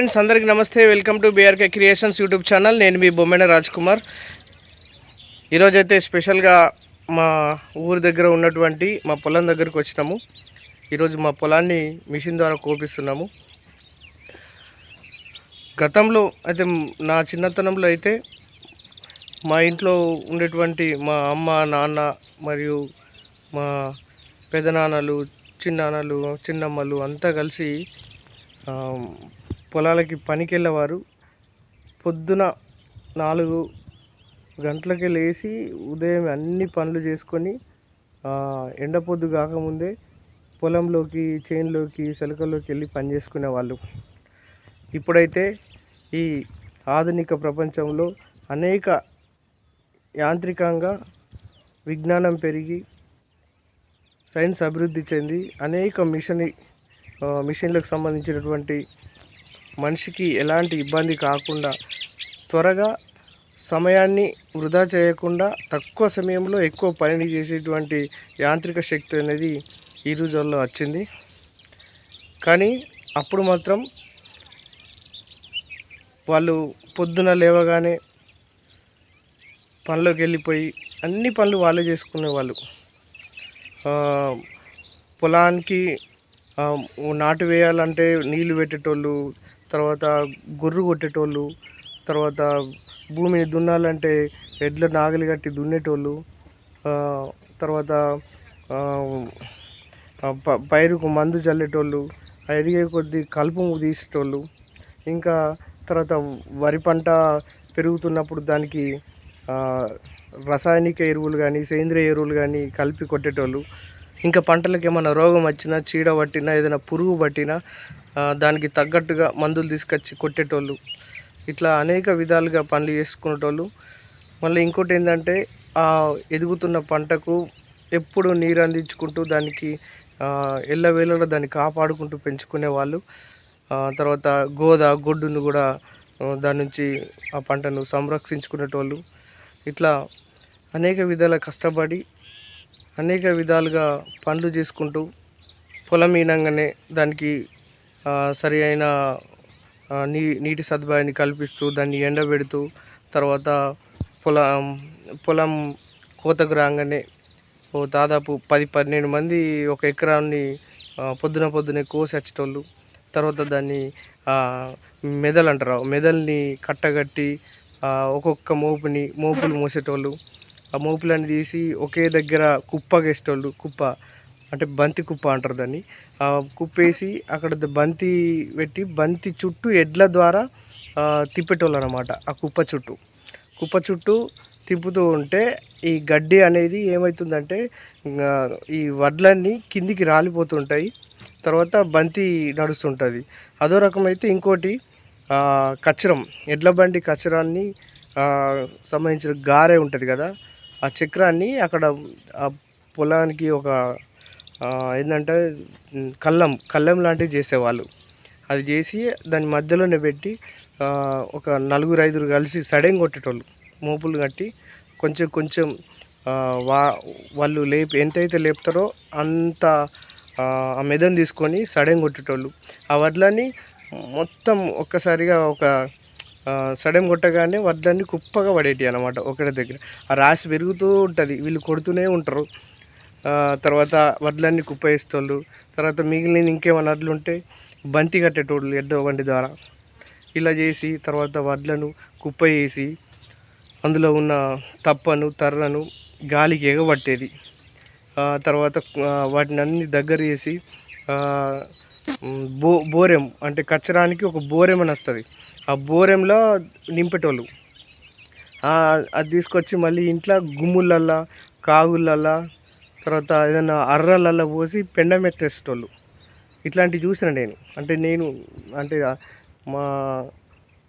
Friends అందరికీ నమస్తే. Welcome to BRK creations YouTube channel. నేను మీ బొమ్మెన రాజ్ కుమార్ ఈరోజైతే స్పెషల్గా మా ఊరి దగ్గర ఉన్నటువంటి మా పొలం దగ్గరకు వచ్చినాము. ఈరోజు మా పొలాన్ని మిషన్ ద్వారా కోపిస్తున్నాము. గతంలో అయితే నా చిన్నతనంలో అయితే మా ఇంట్లో ఉండేటువంటి మా అమ్మ నాన్న మరియు మా పెదనాన్నలు చిన్నాన్నలు చిన్నమ్మలు అంతా కలిసి పొలాలకి పనికి వెళ్ళేవారు పొద్దున నాలుగు గంటలకి లేచి ఉదయం అన్ని పనులు చేసుకొని ఎండ పొద్దు కాకముందే పొలంలోకి చేనులోకి సెలకల్లోకి వెళ్ళి పని చేసుకునేవాళ్ళు. ఇప్పుడైతే ఈ ఆధునిక ప్రపంచంలో అనేక యాంత్రికంగా విజ్ఞానం పెరిగి సైన్స్ అభివృద్ధి చెంది అనేక మిషన్ మిషన్లకు సంబంధించినటువంటి మనిషికి ఎలాంటి ఇబ్బంది కాకుండా త్వరగా సమయాన్ని వృధా చేయకుండా తక్కువ సమయంలో ఎక్కువ పనిని చేసేటువంటి యాంత్రిక శక్తి అనేది ఈ రోజుల్లో వచ్చింది. కానీ అప్పుడు మాత్రం వాళ్ళు పొద్దున లేవగానే పనిలోకి వెళ్ళిపోయి అన్ని పనులు వాళ్ళే చేసుకునేవాళ్ళు. పొలానికి నాటు వేయాలంటే నీళ్ళు పెట్టేటోళ్ళు తర్వాత గొర్రు కొట్టేటోళ్ళు తర్వాత భూమిని దున్నాలంటే ఎడ్ల నాగలి కట్టి దున్నేటోళ్ళు తర్వాత ప- పైరుకు మందు చల్లేటోళ్ళు ఆ ఎదిగే కొద్దీ కలుపు తీసేటోళ్ళు ఇంకా తర్వాత వరి పంట పెరుగుతున్నప్పుడు దానికి రసాయనిక ఎరువులు కానీ సేంద్రియ ఎరువులు కానీ కలిపి కొట్టేటోళ్ళు ఇంకా పంటలకు ఏమైనా రోగం వచ్చినా చీడ పట్టినా ఏదైనా పురుగు పట్టినా దానికి తగ్గట్టుగా మందులు తీసుకొచ్చి కొట్టేటోళ్ళు. ఇట్లా అనేక విధాలుగా పనులు చేసుకునేటోళ్ళు. మళ్ళీ ఇంకోటి ఏంటంటే ఆ ఎదుగుతున్న పంటకు ఎప్పుడు నీరు అందించుకుంటూ దానికి ఆ, ఎల్లవేళలా దాన్ని కాపాడుకుంటూ పెంచుకునే వాళ్ళు. తర్వాత గోద గొడ్డును కూడా దాని నుంచి ఆ పంటను సంరక్షించుకునేటోళ్ళు. ఇట్లా అనేక విధాల కష్టపడి అనేక విధాలుగా పనులు చేసుకుంటూ పొలం ఈనంగానే దానికి సరి అయిన నీ నీటి సదుపాయాన్ని కల్పిస్తూ దాన్ని ఎండబెడుతూ తర్వాత పొలం పొలం కోతకు రాగానే ఓ దాదాపు పది పన్నెండు మంది ఒక ఎకరాన్ని పొద్దున పొద్దునే కోసి వచ్చేటోళ్ళు తర్వాత దాన్ని మెదలు అంటారు. మెదల్ని కట్టగట్టి ఒక్కొక్క మోపుని మోపులు మోసేటోళ్ళు. ఆ మోపులన్నీ తీసి ఒకే దగ్గర కుప్పకేసేటోళ్ళు కుప్ప అంటే బంతి కుప్ప అంటారు దాన్ని. ఆ కుప్పేసి అక్కడ బంతి పెట్టి బంతి చుట్టూ ఎడ్ల ద్వారా తిప్పేటోళ్ళు అనమాట ఆ కుప్ప చుట్టూ. కుప్ప చుట్టూ తిప్పుతూ ఉంటే ఈ గడ్డి అనేది ఏమవుతుందంటే ఈ వడ్లన్నీ కిందికి రాలిపోతుంటాయి తర్వాత బంతి నడుస్తుంటుంది. అదో రకమైతే ఇంకోటి కచరం కచ్చరం. ఎడ్ల బండి కచ్చరాన్ని సంబంధించిన గారే ఉంటుంది కదా ఆ చక్రాన్ని అక్కడ ఆ పొలానికి ఒక ఏంటంటే కళ్ళం కళ్ళం లాంటివి చేసేవాళ్ళు. అది చేసి దాని మధ్యలోనే పెట్టి ఒక నలుగురు ఐదుగురు కలిసి సడెన్ కొట్టేటోళ్ళు. మోపులు కట్టి కొంచెం కొంచెం వా వాళ్ళు లేపి ఎంతైతే లేపుతారో అంత ఆ, ఆ మెదను తీసుకొని సడెన్ కొట్టేటోళ్ళు. ఆ వడ్లని మొత్తం ఒక్కసారిగా ఒక ఆ, కొట్టగానే వడ్లన్నీ కుప్పగా పడేటి అనమాట ఒకటి దగ్గర. ఆ రాశి పెరుగుతూ ఉంటుంది. వీళ్ళు కొడుతూనే ఉంటారు. తర్వాత వడ్లన్నీ కుప్ప వేసేటోళ్ళు తర్వాత మిగిలిన ఇంకేమైనా వడ్లు ఉంటే బంతి కట్టేటోళ్ళు ఎడ్డ బండి ద్వారా. ఇలా చేసి తర్వాత వడ్లను కుప్ప వేసి అందులో ఉన్న తప్పను తర్రను గాలికి ఎగబట్టేది. తర్వాత వాటిని అన్ని దగ్గర చేసి బో బోరెం అంటే కచ్చరానికి ఒక బోరెం అని వస్తుంది. ఆ బోరెంలో నింపేటోళ్ళు. అది తీసుకొచ్చి మళ్ళీ ఇంట్లో గుమ్ములల్లా కాగులల్లా తర్వాత ఏదైనా అర్రలల్లా పోసి పెండం ఎత్తేసేటోళ్ళు. ఇట్లాంటివి చూసిన నేను. అంటే నేను అంటే మా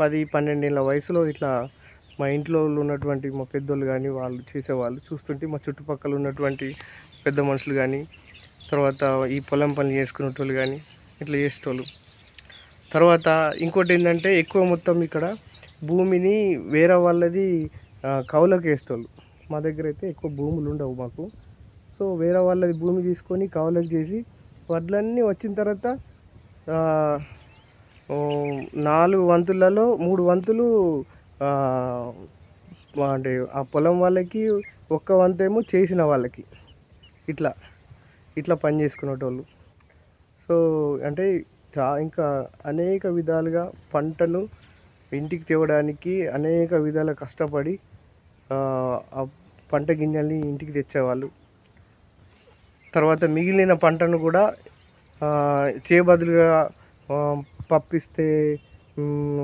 పది పన్నెండేళ్ళ వయసులో ఇట్లా మా ఇంట్లో ఉన్నటువంటి మా పెద్దోళ్ళు కానీ వాళ్ళు చేసేవాళ్ళు చూస్తుంటే మా చుట్టుపక్కల ఉన్నటువంటి పెద్ద మనుషులు కానీ తర్వాత ఈ పొలం పని చేసుకునేటోళ్ళు కానీ ఇట్లా చేసేటోళ్ళు. తర్వాత ఇంకోటి ఏంటంటే ఎక్కువ మొత్తం ఇక్కడ భూమిని వేరే వాళ్ళది ఆ, వేసేటోళ్ళు. మా దగ్గర అయితే ఎక్కువ భూములు ఉండవు మాకు. సో వేరే వాళ్ళది భూమి తీసుకొని కౌలకు చేసి వడ్లన్నీ వచ్చిన తర్వాత నాలుగు వంతులలో మూడు వంతులు అంటే ఆ పొలం వాళ్ళకి ఒక్క వంతేమో చేసిన వాళ్ళకి. ఇట్లా ఇట్లా పని చేసుకునేటోళ్ళు. సో అంటే చా ఇంకా అనేక విధాలుగా పంటను ఇంటికి తేవడానికి అనేక విధాల కష్టపడి ఆ పంట గింజల్ని ఇంటికి తెచ్చేవాళ్ళు. తర్వాత మిగిలిన పంటను కూడా ఆ, చేయబదులుగా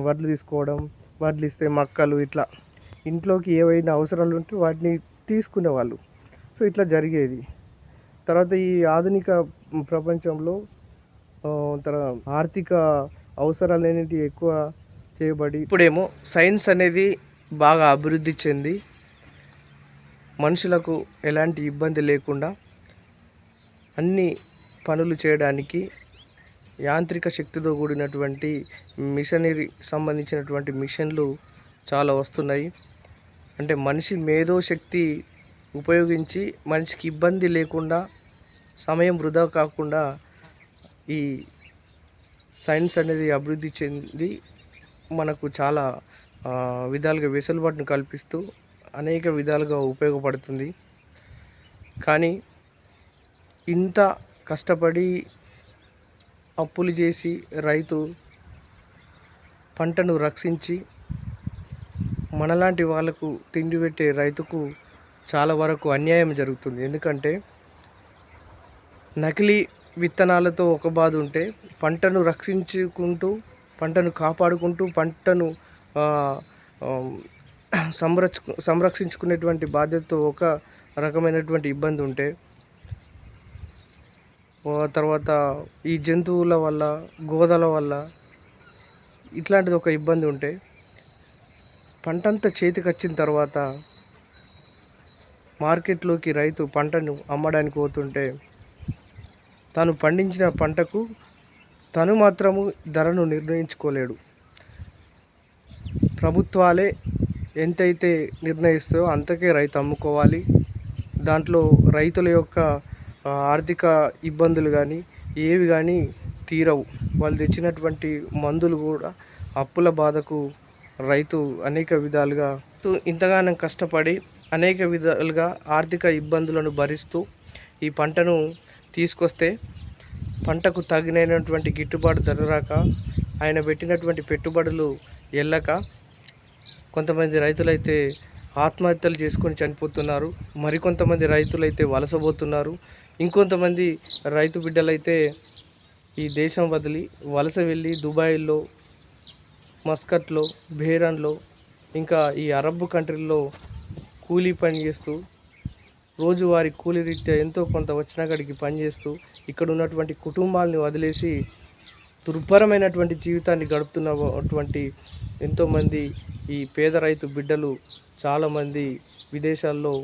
వడ్లు తీసుకోవడం వడ్లు ఇస్తే మక్కలు ఇట్లా ఇంట్లోకి ఏవైనా అవసరాలు ఉంటే వాటిని తీసుకునేవాళ్ళు సో ఇట్లా జరిగేది. తర్వాత ఈ ఆధునిక ప్రపంచంలో తన ఆర్థిక అవసరాలు అనేవి ఎక్కువ చేయబడి ఇప్పుడేమో సైన్స్ అనేది బాగా అభివృద్ధి చెంది మనుషులకు ఎలాంటి ఇబ్బంది లేకుండా అన్ని పనులు చేయడానికి యాంత్రిక శక్తితో కూడినటువంటి మిషనరీ సంబంధించినటువంటి మిషన్లు చాలా వస్తున్నాయి. అంటే మనిషి మేధో శక్తి ఉపయోగించి మనిషికి ఇబ్బంది లేకుండా సమయం వృధా కాకుండా ఈ సైన్స్ అనేది అభివృద్ధి చెంది మనకు చాలా విధాలుగా వెసులుబాటును కల్పిస్తూ అనేక విధాలుగా ఉపయోగపడుతుంది. కానీ ఇంత కష్టపడి అప్పులు చేసి రైతు పంటను రక్షించి మనలాంటి వాళ్ళకు తిండి పెట్టే రైతుకు చాలా వరకు అన్యాయం జరుగుతుంది. ఎందుకంటే నకిలీ విత్తనాలతో ఒక బాధ ఉంటే పంటను రక్షించుకుంటూ పంటను కాపాడుకుంటూ పంటను సంరక్ష సంరక్షించుకునేటువంటి బాధ్యతతో ఒక రకమైనటువంటి ఇబ్బంది ఉంటే తర్వాత ఈ జంతువుల వల్ల గోదల వల్ల ఇట్లాంటిది ఒక ఇబ్బంది ఉంటే పంటంతా చేతికి వచ్చిన తర్వాత మార్కెట్లోకి రైతు పంటను అమ్మడానికి పోతుంటే తాను పండించిన పంటకు తను మాత్రము ధరను నిర్ణయించుకోలేడు. ప్రభుత్వాలే ఎంతైతే నిర్ణయిస్తాయో అంతకే రైతు అమ్ముకోవాలి. దాంట్లో రైతుల యొక్క ఆర్థిక ఇబ్బందులు కానీ ఏవి కానీ తీరవు. వాళ్ళు తెచ్చినటువంటి మందులు కూడా అప్పుల బాధకు రైతు అనేక విధాలుగా ఇంతగానం కష్టపడి అనేక విధాలుగా ఆర్థిక ఇబ్బందులను భరిస్తూ ఈ పంటను తీసుకొస్తే పంటకు తగినటువంటి గిట్టుబాటు ధర రాక ఆయన పెట్టినటువంటి పెట్టుబడులు వెళ్ళక కొంతమంది రైతులైతే ఆత్మహత్యలు చేసుకొని చనిపోతున్నారు. మరికొంతమంది రైతులైతే వలసపోతున్నారు. ఇంకొంతమంది రైతు బిడ్డలైతే ఈ దేశం వదిలి వలస వెళ్ళి దుబాయ్లో మస్కట్లో బేరన్లో ఇంకా ఈ అరబ్ కంట్రీల్లో కూలీ పని చేస్తూ రోజువారి కూలి రీత్యా ఎంతో కొంత వచ్చిన కాడికి పనిచేస్తూ ఇక్కడ ఉన్నటువంటి కుటుంబాలని వదిలేసి దుర్భరమైనటువంటి జీవితాన్ని గడుపుతున్నటువంటి ఎంతోమంది ఈ పేద రైతు బిడ్డలు చాలామంది విదేశాల్లో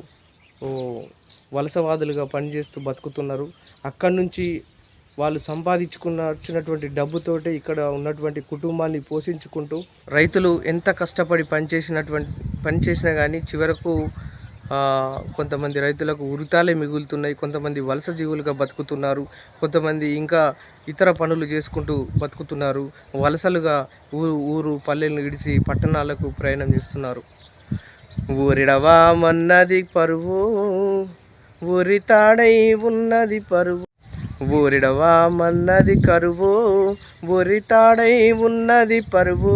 వలసవాదులుగా పనిచేస్తూ బతుకుతున్నారు. అక్కడి నుంచి వాళ్ళు సంపాదించుకున్న వచ్చినటువంటి డబ్బుతోటే ఇక్కడ ఉన్నటువంటి కుటుంబాన్ని పోషించుకుంటూ రైతులు ఎంత కష్టపడి పనిచేసినటువంటి పని చేసినా కానీ చివరకు కొంతమంది రైతులకు ఉరితాలే మిగులుతున్నాయి కొంతమంది వలస జీవులుగా బతుకుతున్నారు కొంతమంది ఇంకా ఇతర పనులు చేసుకుంటూ బతుకుతున్నారు వలసలుగా ఊరు ఊరు పల్లెలను విడిచి పట్టణాలకు ప్రయాణం చేస్తున్నారు. ఊరిడవా మన్నది పరువు ఊరితాడై ఉన్నది పరువు. ఊరిడవా మన్నది కరువు ఊరితాడై ఉన్నది పరువు.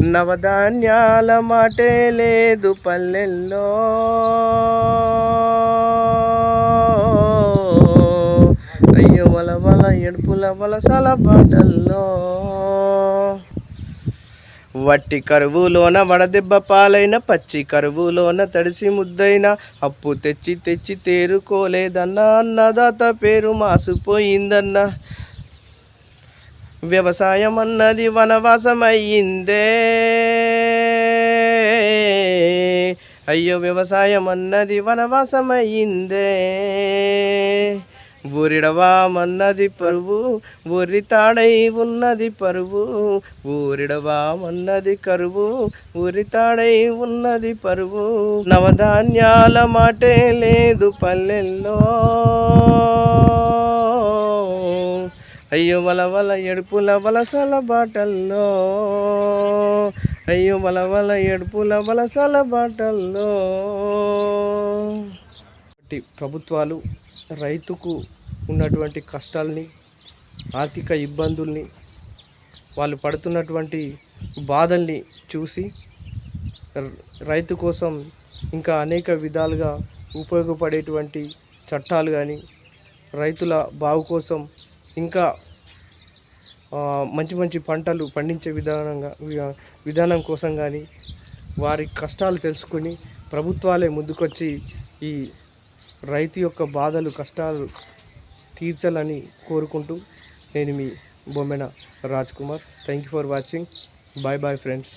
నవధాన్యాల మాటే లేదు పల్లెల్లో. అయ్యో వల వల ఎడుపుల వలసల పాటల్లో వట్టి కరువులోన వడదెబ్బ పాలైన పచ్చి కరువులోన తడిసి ముద్దైన అప్పు తెచ్చి తెచ్చి తేరుకోలేదన్న అన్నదాత పేరు మాసిపోయిందన్న. వ్యవసాయం అన్నది వనవాసమయ్యిందే. అయ్యో వ్యవసాయం అన్నది వనవాసమయ్యిందే. ఊరిడవామన్నది పరువు ఊరి తాడై ఉన్నది పరువు ఊరిడవామన్నది కరువు ఊరి తాడై ఉన్నది పరువు. నవధాన్యాల మాటే లేదు పల్లెల్లో. అయ్యో వల వల ఎడుపుల వలసల బాటల్లో. అయ్యో వల వల ఎడుపుల వలసల బాటల్లో. ప్రభుత్వాలు రైతుకు ఉన్నటువంటి కష్టాల్ని ఆర్థిక ఇబ్బందుల్ని వాళ్ళు పడుతున్నటువంటి బాధల్ని చూసి రైతు కోసం ఇంకా అనేక విధాలుగా ఉపయోగపడేటువంటి చట్టాలు కానీ రైతుల బాగు కోసం ఇంకా మంచి మంచి పంటలు పండించే విధానంగా విధానం కోసం కానీ వారి కష్టాలు తెలుసుకుని ప్రభుత్వాలే ముందుకొచ్చి ఈ రైతు యొక్క బాధలు కష్టాలు తీర్చాలని కోరుకుంటూ నేను మీ Bommena Raj Kumar. Thank you for watching bye bye friends